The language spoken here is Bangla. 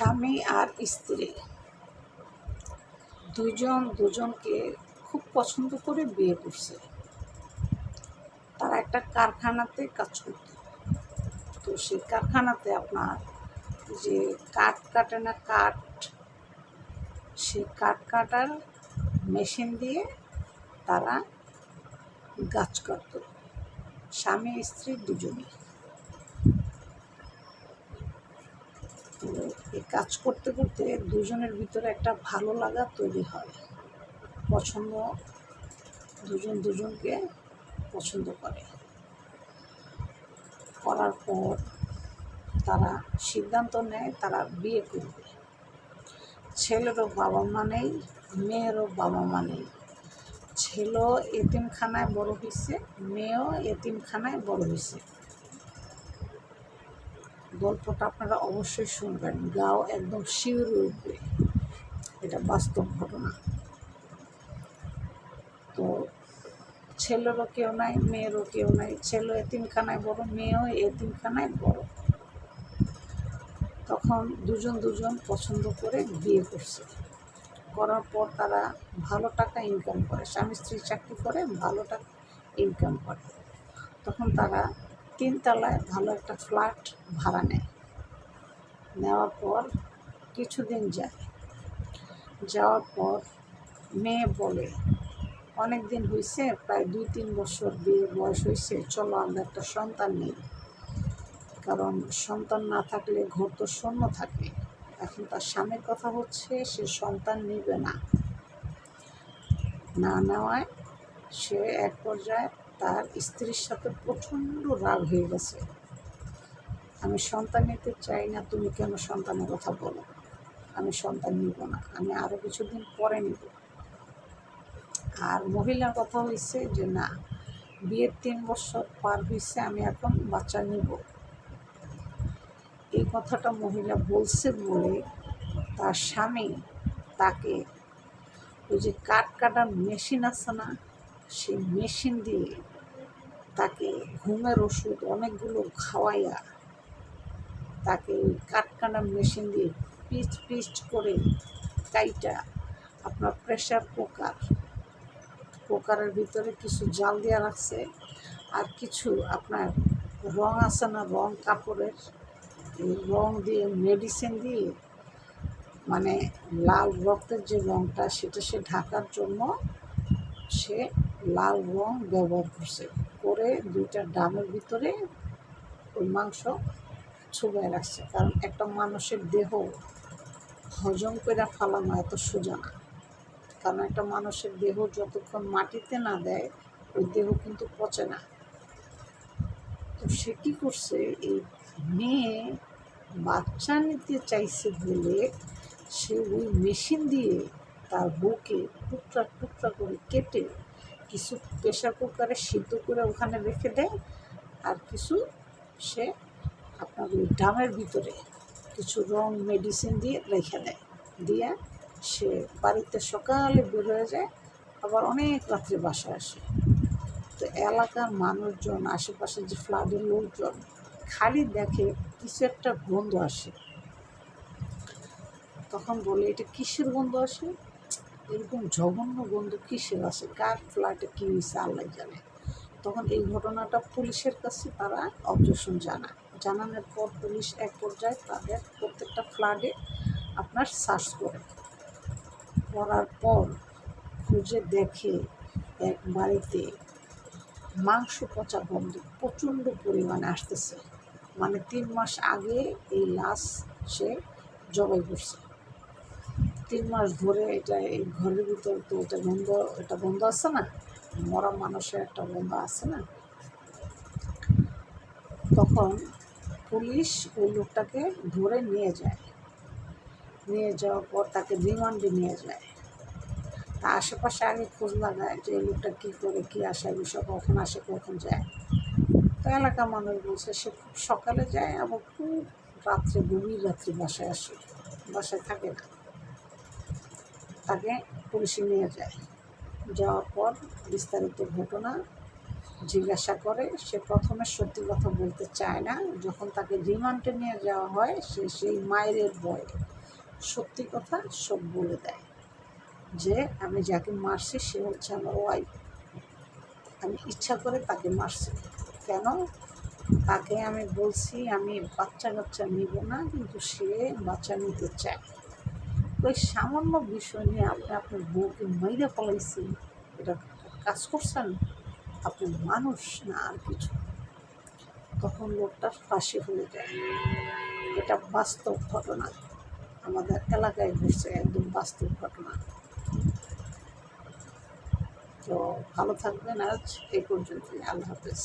স্বামী আর স্ত্রী। দুজন দুজনকে খুব পছন্দ করে বিয়ে করছে। তারা একটা কারখানাতে কাজ করত। তো সেই কারখানাতে আপনার যে কাঠ কাটে না কাঠ, সেই কাঠ কাটার মেশিন দিয়ে তারা গাছ কাটত। স্বামী, স্ত্রী দুজনেই তো এই কাজ করতে করতে দুজনের ভিতরে একটা ভালো লাগা তৈরি হয়। পছন্দ দুজন দুজনকে পছন্দ করে। করার পর তারা সিদ্ধান্ত নেয় তারা বিয়ে করবে। ছেলেরও বাবা মা নেই, মেয়েরও বাবা মা নেই। ছেলেও এতিমখানায় বড় হয়েছে মেয়েও এতিমখানায় বড় হয়েছে গল্পটা আপনারা অবশ্যই শুনবেন। গাও একদম শিউরে উঠবে এটা বাস্তব ঘটনা। তো ছেলেরও কেউ নাই, মেয়েরও কেউ নাই। ছেলে এতিমখানায় বড়, মেয়েও এতিমখানায় বড়। তখন দুজন দুজন পছন্দ করে বিয়ে করছে। করার পর তারা ভালো টাকা ইনকাম করে। স্বামী স্ত্রী চাকরি করে, ভালো টাকা ইনকাম করে। তখন তারা তিনতলায় ভালো একটা ফ্ল্যাট ভাড়া নেয়। নেওয়ার পর কিছুদিন যায়। যাওয়ার পর মেয়ে বলে, অনেক দিন হয়েছে প্রায় দুই তিন বছর বিয়ে বয়স হয়েছে চলো আমরা একটা সন্তান নেই। কারণ সন্তান না থাকলে ঘর তো শূন্য থাকে এখন তার স্বামীর কথা হচ্ছে, সে সন্তান নেবে না। না নেওয়ায় সে এক পর্যায়ে তার স্ত্রীর সাথে প্রচণ্ড রাগ হয়ে গেছে। আমি সন্তান নিতে চাই না, তুমি কেন সন্তানের কথা বলো? আমি সন্তান নিব না, আমি আরও কিছুদিন পরে নিব। আর মহিলার কথা হয়েছে যে, না, বিয়ের তিন বছর পার হয়েছে আমি এখন বাচ্চা নিব। এই কথাটা মহিলা বলছে বলে তার স্বামী তাকে ওই যে কাঠ কাটার মেশিন আছে না, সেই মেশিন দিয়ে তাকে ঘুমের ওষুধ অনেকগুলো খাওয়াইয়া তাকে ওই কাটার মেশিন দিয়ে পিচ পিচ করে কাইটা আপনার প্রেশার কুকার কুকারের ভিতরে কিছু জাল দেওয়া রাখছে আর কিছু আপনার রং আছে না, রং কাপড়ের রং দিয়ে মেডিসিন দিয়ে মানে লাল রক্তের যে রংটা সেটা সে ঢাকার জন্য সে লাল রং ব্যবহার করছে। করে দুইটা ডামের ভিতরে ওই মাংস ছুবায় রাখছে। কারণ একটা মানুষের দেহ হজম করে ফালানো এত সোজা না। কারণ একটা মানুষের দেহ যতক্ষণ মাটিতে না দেয়, ওই দেহ কিন্তু পচে না। তো সে কী করছে, এই মেয়ে বাচ্চা নিতে চাইছে বলে সে ওই মেশিন দিয়ে তার বউকে টুকরা টুকরা করে কেটে কিছু প্রেশার কুকারে সিদ্ধ করে ওখানে রেখে দেয় আর কিছু সে আপনার ওই ড্রামের ভিতরে কিছু রং মেডিসিন দিয়ে রেখে দেয়। দিয়ে সে বাড়িতে সকালে বের হয়ে যায়, আবার অনেক রাত্রে বাসায় আসে। তো এলাকার মানুষজন আশেপাশে যে ফ্লাডের লোকজন খালি দেখে কিছু একটা গন্ধ আসে। তখন বলে, এটা কিসের গন্ধ আসে? এরকম জঘন্য গন্ধ কিসের আসে কার ফ্ল্যাটে কী হয়েছে আল্লাহ জানে। তখন এই ঘটনাটা পুলিশের কাছে তারা অবজেকশন জানায়। জানানোর পর পুলিশ এক পর্যায়ে তাদের প্রত্যেকটা ফ্ল্যাটে আপনার সার্চ করে। করার পর খুঁজে দেখে এক বাড়িতে মাংস পচা গন্ধ প্রচণ্ড পরিমাণে আসতেছে। মানে তিন মাস আগে এই লাশ সে জবাই করছে। তিন মাস ধরে এটা এই ঘরের ভিতর তো এটা গন্ধ এটা গন্ধ আছে না? মরা মানুষের একটা গন্ধ আছে না? তখন পুলিশ ওই লোকটাকে ধরে নিয়ে যায়। নিয়ে যাওয়ার পর তাকে রিমান্ডে নিয়ে যায়। তা আশেপাশে আগে খোঁজ লাগায় যে এই লোকটা কী করে, কী আসে বিষয় কখন আসে, কখন যায়। তো এলাকার মানুষ বলছে, সে খুব সকালে যায় আবার খুব রাত্রে, গভীর রাত্রে বাসায় আসে। বাসায় থাকে না। তাকে পুলিশে নিয়ে যায়। যাওয়ার পর বিস্তারিত ঘটনা জিজ্ঞাসা করে। সে প্রথমে সত্যি কথা বলতে চায় না। যখন তাকে রিমান্ডে নিয়ে যাওয়া হয়, সে সেই মায়ের ভয়ে সত্যি কথা সব বলে দেয় যে, আমি যাকে মারছি, সে হচ্ছে আমার ওয়াইফ আমি ইচ্ছা করে তাকে মারছি। কেন? তাকে আমি বলছি, আমি বাচ্চা কাচ্চা নিব না, কিন্তু সে বাচ্চা নিতে চায়। ওই সামান্য বিষয় নিয়ে আপনি আপনার বউকে মাইরে ফলাইছেন, এটা কাজ করছেন? আপনি মানুষ না আর কিছু? তখন লোকটার ফাঁসি হয়ে যায়। এটা বাস্তব ঘটনা। আমাদের এলাকায় ঘটছে একদম বাস্তব ঘটনা। তো ভালো থাকবেন আজ, এই পর্যন্তই। আল্লাহ হাফেজ।